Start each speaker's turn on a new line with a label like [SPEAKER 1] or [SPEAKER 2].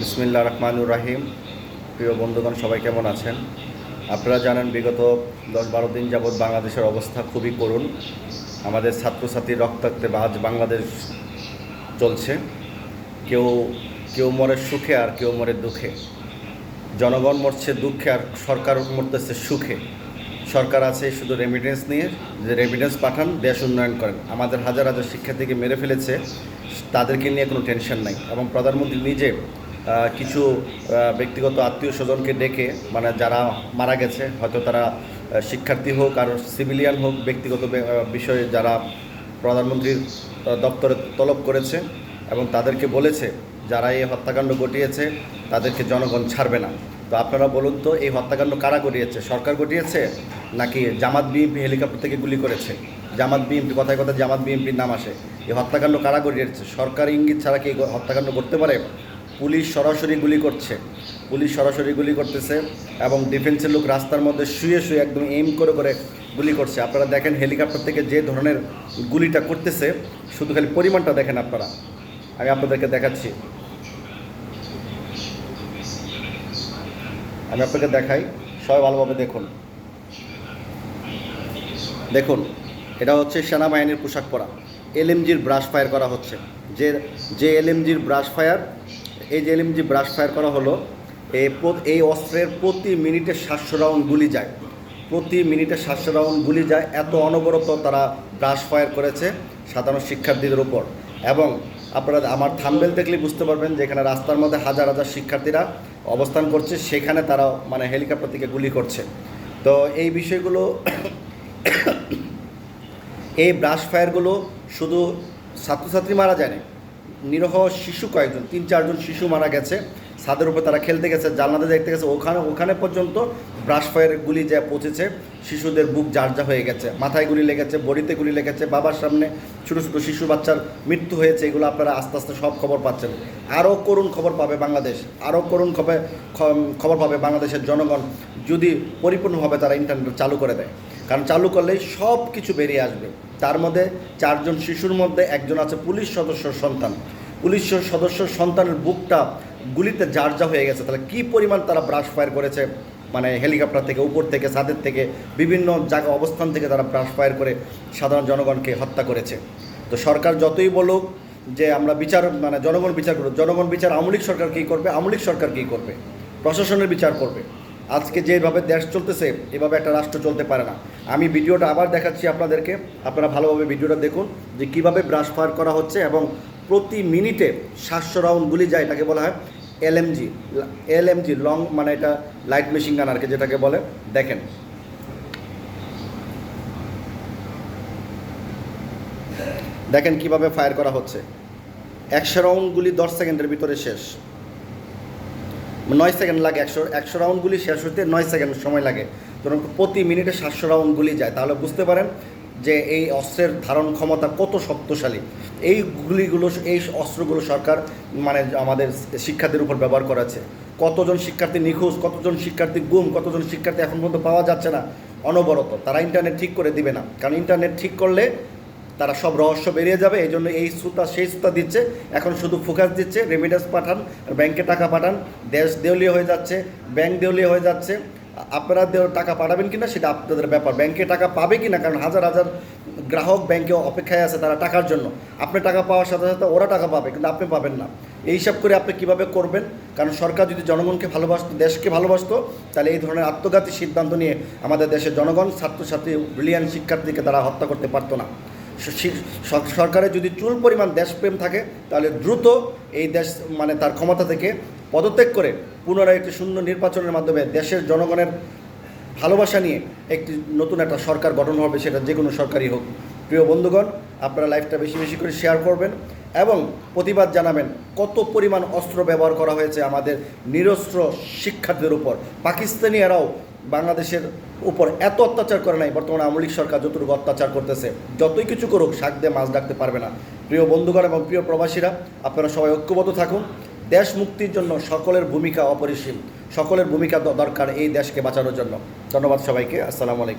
[SPEAKER 1] বিসমিল্লা রহমানুর রাহিম। প্রিয় বন্ধুগণ, সবাই কেমন আছেন? আপনারা জানেন বিগত দশ বারো দিন যাবৎ বাংলাদেশের অবস্থা খুবই করুণ। আমাদের ছাত্রছাত্রীর রক্তাক্তে আজ বাংলাদেশ চলছে। কেউ কেউ মরে সুখে আর কেউ মরে দুঃখে। জনগণ মরছে দুঃখে আর সরকার মরতেছে সুখে। সরকার আছে শুধু রেমিডেন্স নিয়ে, যে রেমিডেন্স পাঠান, দেশ উন্নয়ন করেন। আমাদের হাজার হাজার শিক্ষার্থীকে মেরে ফেলেছে, তাদেরকে নিয়ে কোনো টেনশন নাই। এবং প্রধানমন্ত্রী নিজে কিছু ব্যক্তিগত আত্মীয় স্বজনকে ডেকে মানে যারা মারা গেছে, হয়তো তারা শিক্ষার্থী হোক আর সিভিলিয়ান হোক, ব্যক্তিগত বিষয়ে যারা প্রধানমন্ত্রীর দপ্তরে তলব করেছে এবং তাদেরকে বলেছে, যারা এই হত্যাকাণ্ড ঘটিয়েছে, তাদেরকে জনগণ ছাড়বে না। তো আপনারা বলুন তো, এই হত্যাকাণ্ড কারা ঘটিয়েছে? সরকার ঘটিয়েছে? নাকি জামাত বিএনপি হেলিকপ্টার থেকে গুলি করেছে? জামাত বিএনপি, কথায় কথায় জামাত বিএনপির নাম আসে। এই হত্যাকাণ্ড কারা ঘটিয়েছে? সরকার ইঙ্গিত ছাড়া কি হত্যাকাণ্ড করতে পারে? পুলিশ সরাসরি গুলি করছে। পুলিশ সরাসরি গুলি করতেছে এবং ডিফেন্সের লোক রাস্তার মধ্যে শুয়ে শুয়ে একদম এম করে করে গুলি করছে। আপনারা দেখেন হেলিকপ্টার থেকে যে ধরনের গুলিটা করতেছে, শুধু খালি পরিমাণটা দেখেন আপনারা। আমি আপনাদেরকে দেখাচ্ছি। আমি আপনাকে দেখাই, সবাই ভালোভাবে দেখুন। দেখুন, এটা হচ্ছে সেনাবাহিনীর পোশাক পরা। এলএমজির ব্রাশ ফায়ার করা হচ্ছে। যে যে এলএমজির ব্রাশ ফায়ার এই যে এলএমজি ব্রাশ ফায়ার করা হলো, এই অস্ত্রের প্রতি মিনিটে সাতশো রাউন্ড গুলি যায়। প্রতি মিনিটে সাতশো রাউন্ড গুলি যায়। এত অনবরত তারা ব্রাশ ফায়ার করেছে সাধারণ শিক্ষার্থীদের উপর। এবং আপনারা আমার থাম্বেল দেখলে বুঝতে পারবেন যে এখানে রাস্তার মধ্যে হাজার হাজার শিক্ষার্থীরা অবস্থান করছে। সেখানে তারা মানে হেলিকপ্টার থেকে গুলি করছে। তো এই বিষয়গুলো এই ব্রাশ ফায়ারগুলো শুধু ছাত্রছাত্রী মারা যায়নি নিরহ শিশু কয়েকজন, তিন, চারজন শিশু মারা গেছে। ছাদের উপর তারা খেলতে গেছে, জানলাতে দেখতে গেছে, ওখানে ওখানে পর্যন্ত ব্রাশ ফায়ারের গুলি যা পৌঁছেছে, শিশুদের বুক জার্জা হয়ে গেছে, মাথায় গুলি লেগেছে, বডিতে গুলি লেগেছে, বাবার সামনে ছোটো ছোটো শিশু বাচ্চার মৃত্যু হয়েছে, এগুলো আপনারা আস্তে আস্তে সব খবর পাচ্ছেন। আরও করুণ খবর পাবে বাংলাদেশ, আরও করুণ খবর খবর পাবে বাংলাদেশের জনগণ, যদি পরিপূর্ণভাবে তারা ইন্টারনেট চালু করে দেয়। কারণ চালু করলেই সব কিছু বেরিয়ে আসবে। তার মধ্যে চারজন শিশুর মধ্যে একজন আছে পুলিশ সদস্য সন্তান। পুলিশ সদস্য সন্তানের বুকটা গুলিতে জার্জা হয়ে গেছে। তাহলে কী পরিমাণ তারা ব্রাশ ফায়ার করেছে? মানে হেলিকপ্টার থেকে, উপর থেকে, ছাদের থেকে, বিভিন্ন জায়গা অবস্থান থেকে তারা ব্রাশ ফায়ার করে সাধারণ জনগণকে হত্যা করেছে। তো সরকার যতই বলুক যে আমরা বিচার মানে জনগণ বিচার করব জনগণ বিচার আমলিক সরকার কী করবে? আমলিক সরকার কী করবে? প্রশাসনের বিচার করবে। আজকে যেভাবে দেশ চলতেছে, এভাবে একটা রাষ্ট্র চলতে পারে না। আমি ভিডিওটা আবার দেখাচ্ছি আপনাদেরকে। আপনারা ভালোভাবে ভিডিওটা দেখুন যে কীভাবে ব্রাশ ফায়ার করা হচ্ছে এবং প্রতি মিনিটে সাতশো রাউন্ড গুলি যায়, এটাকে বলা হয় এলএমজি এলএমজি লং মানে এটা লাইট মেশিন গান আর কি যেটাকে বলে। দেখেন। দেখেন কীভাবে ফায়ার করা হচ্ছে। একশো রাউন্ড গুলি দশ সেকেন্ডের ভিতরে শেষ। নয় সেকেন্ড লাগে, একশো একশো রাউন্ডগুলি শেষ হতে নয় সেকেন্ড সময় লাগে। ধরুন প্রতি মিনিটে সাতশো রাউন্ডগুলি যায়। তাহলে বুঝতে পারেন যে এই অস্ত্রের ধারণ ক্ষমতা কত শক্তিশালী। এই গুলিগুলো, এই অস্ত্রগুলো সরকার মানে আমাদের শিক্ষার্থীর উপর ব্যবহার করেছে। কতজন শিক্ষার্থী নিখোঁজ, কতজন শিক্ষার্থী গুম, কতজন শিক্ষার্থী এখন পর্যন্ত পাওয়া যাচ্ছে না, অনবরত। তারা ইন্টারনেট ঠিক করে দিবে না। কারণ ইন্টারনেট ঠিক করলে তারা সব রহস্য বেরিয়ে যাবে, এই জন্য এই সুতা, সেই সুতা দিচ্ছে। এখন শুধু ফোকাস দিচ্ছে রেমিডেন্স পাঠান ব্যাংকে টাকা পাঠান। দেশ দেউলিয়া হয়ে যাচ্ছে ব্যাংক দেউলিয়া হয়ে যাচ্ছে। আপনারা টাকা পাঠাবেন কিনা সেটা আপনাদের ব্যাপার। ব্যাংকে টাকা পাবে কিনা, কারণ হাজার হাজার গ্রাহক ব্যাংকে অপেক্ষায় আছে তারা টাকার জন্য। আপনি টাকা পাওয়ার সাথে সাথে ওরা টাকা পাবে, কিন্তু আপনি পাবেন না। এই হিসাব করে আপনি কীভাবে করবেন? কারণ সরকার যদি জনগণকে ভালোবাসতো, দেশকে ভালোবাসতো, তাহলে এই ধরনের আত্মঘাতী সিদ্ধান্ত নিয়ে আমাদের দেশের জনগণ, ছাত্রছাত্রী ব্রিলিয়ান শিক্ষার্থীকে তারা হত্যা করতে পারতো না। সরকারের যদি চুল পরিমাণ দেশপ্রেম থাকে, তাহলে দ্রুত এই দেশ মানে তার ক্ষমতা থেকে পদত্যাগ করে পুনরায় একটি সুন্দর নির্বাচনের মাধ্যমে দেশের জনগণের ভালোবাসা নিয়ে একটি নতুন একটা সরকার গঠন হবে, সেটা যে কোনো সরকারই হোক। প্রিয় বন্ধুগণ, আপনারা লাইফটা বেশি বেশি করে শেয়ার করবেন এবং প্রতিবাদ জানাবেন কত পরিমাণ অস্ত্র ব্যবহার করা হয়েছে আমাদের নিরস্ত্র শিক্ষার্থীদের উপর। পাকিস্তানি এরাও বাংলাদেশের উপর এত অত্যাচার করে নাই, বর্তমানে আওয়ামী সরকার যতটুকু অত্যাচার করতেছে, যতই কিছু করুক, শাক দিয়ে মাছ ডাকতে পারবে না। প্রিয় বন্ধুগণ এবং প্রিয় প্রবাসীরা, আপনারা সবাই ঐক্যবদ্ধ থাকুন। দেশ মুক্তির জন্য সকলের ভূমিকা অপরিসীম। সকলের ভূমিকা দরকার এই দেশকে বাঁচানোর জন্য। ধন্যবাদ সবাইকে। আসসালামু আলাইকুম।